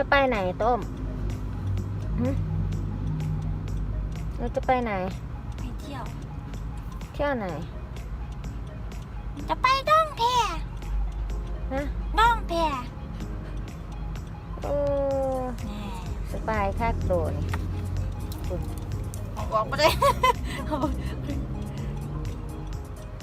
จะไปไหนต้มหึเราจะไปไหน ไปเที่ยว เที่ยวไหน จะไปดองแพฮะดองแพโอ้แน่สบายคักโดนออกมาเลย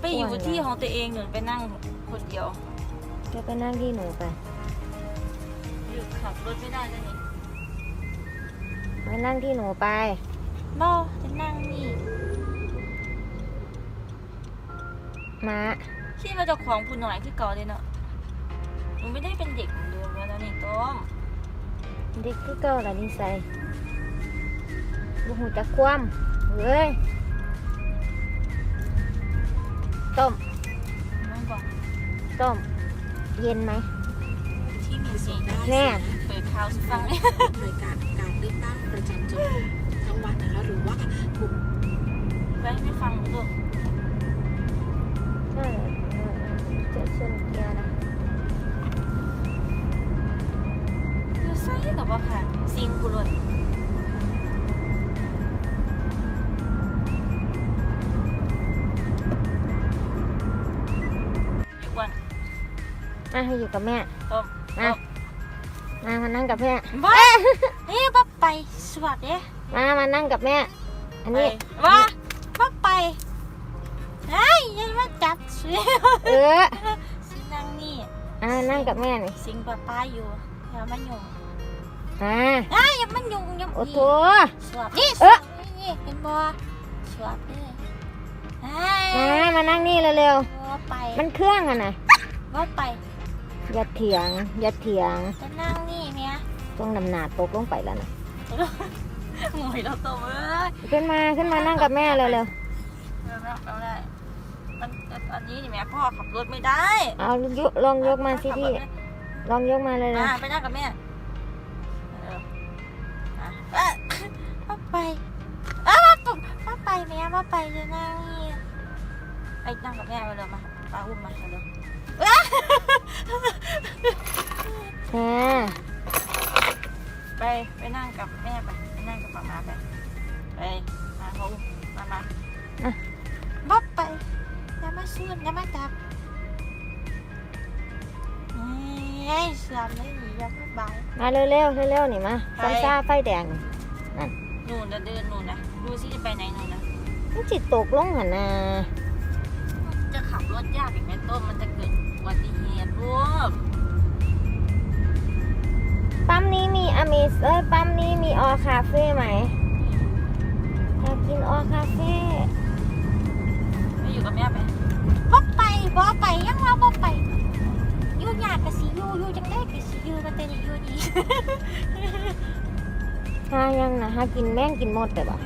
ไปอยู่ที่ของตัวเองหนูไปนั่งคนเดียวจะไปนั่งที่หนูไปอยู่ ขับรถไม่ได้แล้วนี่ไปนั่งที่หนูไปบอจะนั่งนี่มาคิดว่าเจะของผู้หน่อยคือเก่าเลยเนาะหนูไม่ได้เป็นเด็กเหมือนเดิมแล้วนี่ต้มเด็กคือเก่าละนิสัยลูกหูจะคว่ำเฮ้ยต้มน้องบอกต้มเย็นไหมที่มีส่วนได้แน่ เปิดข่าวสิฟังเลยหน่วยการการเลือกตั้งประจำจังหวัดจังหวัดนะคะหรือว่าถูกไว้ไม่ฟังลูกใช่เออเออเจะชนเกียร์นะคือใส่กับว่าค่ะซิงกุลนเดี๋ยวก่อนอะให้อยู่กับแม่ต้มอะ มามานั่งกับแม่บ้าเฮ้ยบ้าไปสวัสดีมามานั่งกับแม่ อันไปนี้ว่าบ้าไปเฮ้ยยังมาจับสิเออสินั่งนี่อ่านั่งกับแม่นี่สิงป้าป้าอยู่อย่ามายุ่งอ่าอ้ายอย่ามายุ่งอย่าโอ้โถสวัสดีสเอ๊ะวัสดีนี่เห็นบ่สวัสดีเฮ้มายมานั่งนี่เร็วว่าไปๆมันเครื่องอะนะว่าไป อย่าเถียง อย่าเถียง จะนั่งนี่เมียต้องนำหนาตกลงไปแล้วนะหงอยเราโตเอ้ยขึ้นมาขึ้นมานั่งกับแม่เร็วเอาได้เอาได้มันอันนี้นี่แม่พ่อขับรถไม่ได้ๆเอายกลองยกมาสิพี่ลองยกมาเลยอ่านะไปนั่งกับแม่เอออะเอ๊ะว่าไปอ้าวว่าไปว่าไปแม่ว่าไปจะนั่งนี่ไปนั่งกับแม่ไปเลยมาปาอุ้มมาเร็ว แม่ไปไปนั่งกับแม่ไปไปนั่งกับป้ามาไปไปมาเขาอุ้มมามาบ๊อบไปอย่ามาซูนอย่ามาจับเฮ้เสื่อมเลยหนีอย่ามาบายมาเร็วๆเร็วๆนี่มาซัมซ่าไฟแดงนู่นจะเดินหนูนะดูสิจะไปไหนหนูนนะมันจิตตกลงหันนะจะขับรถยากอีกไหมต้นมันจะเกิดอุ บัติเหตุลูกปั๊มนี้มีอเมซเอ้ยปั๊มนี้มีออคาเฟ่ไหมอยากกินออคาเฟ่ไปอยู่กับแม่ไปบ๊อบไปบ๊อบไปยังว่าบ๊อบไปอยูยากกับสิอยูอยูจังได้กับสิอยูกันเต้นอยูดี หายังนะหากินแม่งกินหมดแต่บ่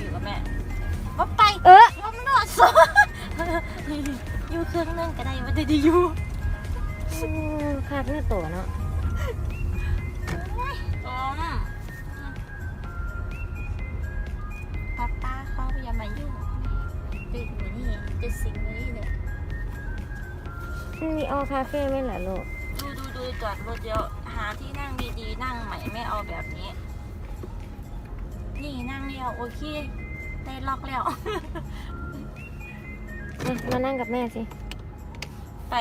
อยู่กับแม่ว่าไปเออว่ามันนวดซะอยู่เครื่องนึงก็ได้มันจะได้อยู่อืมคาดเนื้อตัวเนาะอ๋อป้าป้าเขาอย่ามายุ่งติดอยู่นี่จะสิงอยู่นี่เลยมันมีออคาเฟ่ไหมล่ะลูกดูดูดูจอดรถเดี๋ยวหาที่นั่งดีๆนั่งใหม่ไม่เอาแบบนี้ นี่นั่งเดียวโอเคได้ล็อกแล้วมามานั่งกับแม่สิไป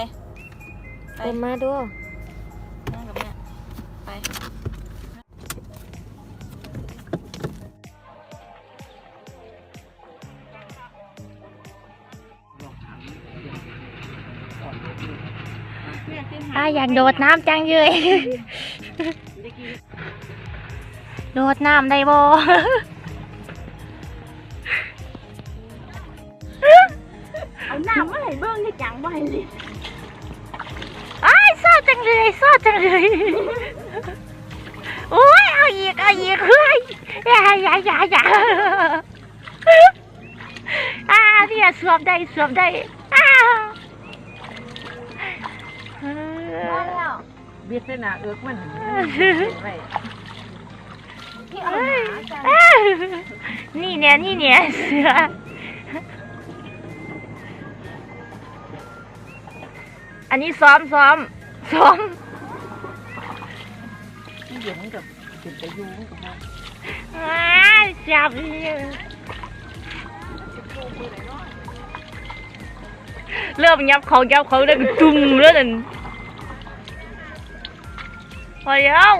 ไปเต็มมาดู นั่งกับแม่ไปป้าอยากโดดน้ำจังเลย โดดน้ำได้บ่เอาหน้ามาให้เบิ้งให้จังบ่ให้ลิอ้ายซอจังเลยซอจังเลยโอ้ยเอาอีกเอาอีกเฮ้ยอย่าอย่าอย่าอย่าอ่าเนี่ยสวมได้สวมได้อ้าวเออเบียดเส้นหนาเอิกมันไว้ เอ้ยอ้าวนี่เนี่ยนี่เนี่ยเสืออันนี้ซ้อมซ้อมซ้อมเดี๋ยวมันกับถึงไปยูมันกับว้ายจับเลยเริ่มยับเขายับเขาได้เป็นจุ่มแล้วนั่นพอแล้ว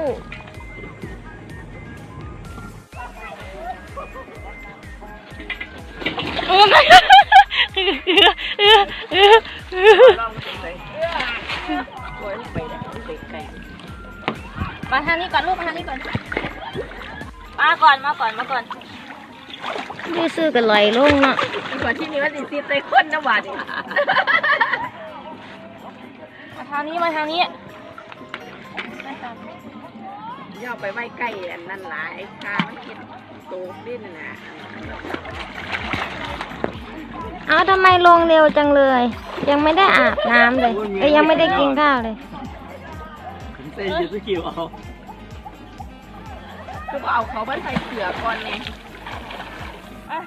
โอ้ยมาทางนี้ก่อนลูกมาทางนี้ก่อน มาก่อนมาก่อนมาก่อนดูซื้อกันไหลลงเนาะก่อนที่นี้ว่าสิซีเตคนนะหวานมาทางนี้มาทางนี้ ย่อไปไว้ใกล้อันนั้นหลายคามันคิดโตดิ้นน่ะเอาทำไมลงเร็วจังเลย ยังไม่ได้อาบน้ำเลยเอ้ยยังไม่ได้กินข้าวเลยผมเต้นยูสกิลเอาก็บอกเอาเขามาใส่เสือก่อนเลยมา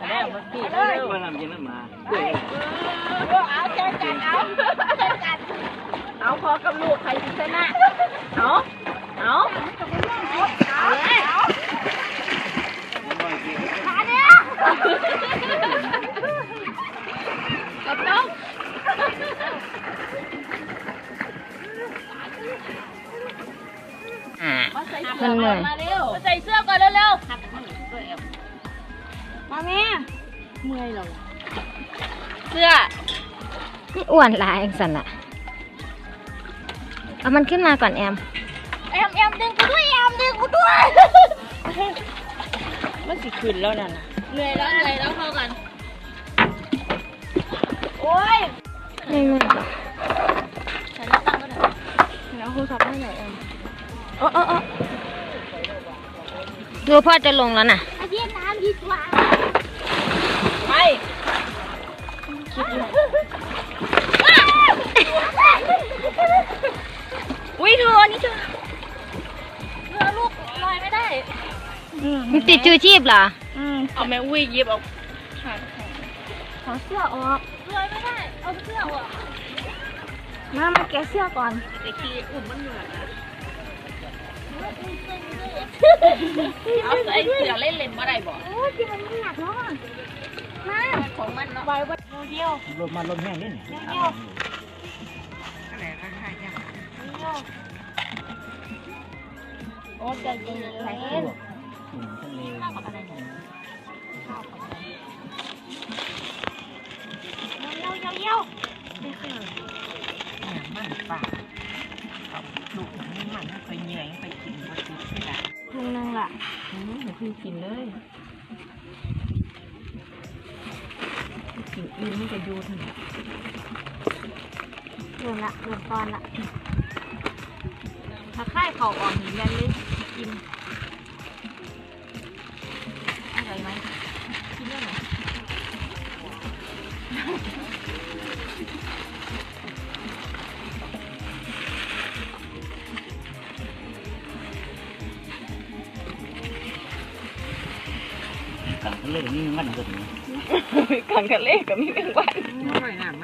แล้วมาพี่เลยมาทำยังนั้นมาเอาเจอกันเอาเจอกัน เอาพอกับลูกใครชนะเอาเอาเอาเลยขาเนี่ยกับน้องมาใส่เสื้อมันเหนื่อยมาเร็วมาใส่เสื้อก่อนเร็วมาแม่เมื่อยเหรอๆเสื้อนี่อ้วนหลายเองสันอะ เอามันขึ้นมาก่อนแอม แอมแอมดึงกูด้วยแอมดึงกูด้วย มันสิขึ้นแล้วนั่นเหนื่อยแล้วเหนื่อยแล้วเข้ากัน โอ้ยไม่ไม่ฉันจะตั้งก็ได้แล้วโทรศัพท์ให้หน่อยแอมโอ้โอ้โอ้ดูพ่อจะลงแล้วน่ะ ม่ได้มันติดชูชีพเหรอเอาแม่อุ้ยเย็บเอาขอเสื้อออกลอยไม่ได้ เอาเสื้อออกมามาแกะเสื้อก่อนไอ้ขี้อุ่มมันเหนื่อยเอาเอาใส่เสือเล่นเล่นมาได้บ่โอ้ยที่มันไม่อยากร้องมาของมันเนาะไว้ไว้เดียวลมมาลมแห้งนี่เดียว โอ้ใจเย็นใจเย็นอืมทะเลข้าวกับอะไรเนี่ยข้าวกับอะไรเยี่ยวเยี่ยวเยี่ยวมันป่าเอาลูกมันมันไปเหนื่อยไปกินไปกินที่ไหนถุงนึงล่ะอืมเดี๋ยวพี่กินเลยกินอิ่มมันจะอยู่ที่ไหนเดือนละเดือนก่อนละ ถ้าค่ายเขาออกหินยันเลยกินอร่อยไหมกินได้ไหมกลางทะเลนี่มันเกิดนะกลางทะเลกับมีแมงวันอร่อยน้ำมันน้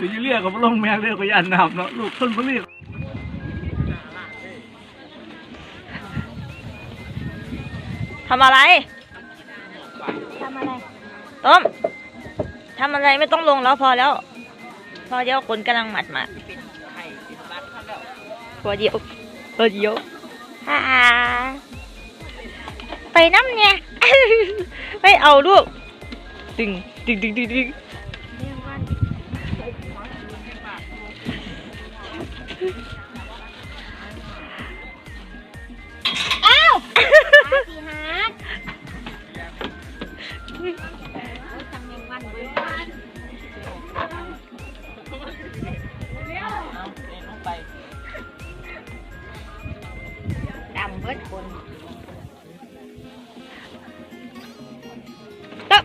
ไอ้ตัวยี่เรียกกับลงแมงเรียกกับยานน้ำเนาะลูกคนพวกนี้ทำอะไร ทำอะไร ต้ม ทำอะไรไม่ต้องลงแล้วพอแล้ว พอเดียวคนกำลังหมัดหมาดไข่เป็นบ้านเขาแล้วพอเดียวพอเดียวฮ่าไปน้ำเนี่ย ไม่เอาลูกดึงดึงดึงดึงดึง สีฮาร์ดจังยังวันเว้ยเอาเดินลงไปดำเบิดคนต้ม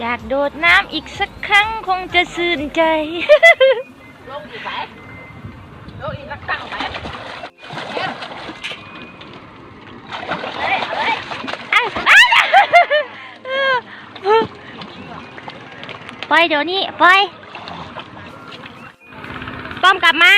อยากโดดน้ำอีกสักครั้งคงจะสื่นใจ ลงอีกไหมลงอีกสักตั้งไหมเอ็มเฮ้ยเอาเลยอ้าวอ้าวปเดี๋ยวนี้ ไป ป้อมกลับมา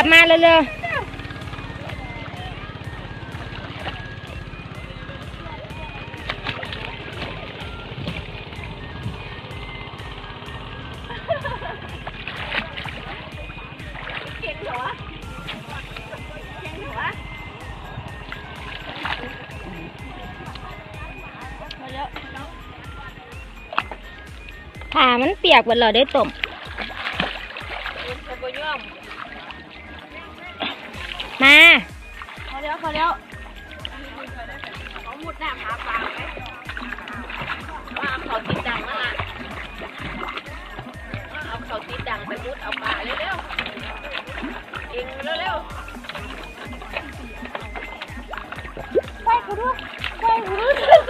ลับมาเร็วๆผ่ามันเปียกหมดเลยได้ต้ม มุดหน้าหาปลาไหมว่าเขาติดดังมาละเอาเขาติดดังไปมุดเอาปลาเร็วๆเองเร็วๆเ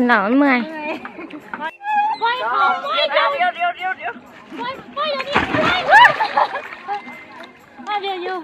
นเหล่ามันเมื่อยเดี๋ยวเดี๋ยวเดี๋ยวเดี๋ยวเดี๋ยวมาเดี๋ยวอยู่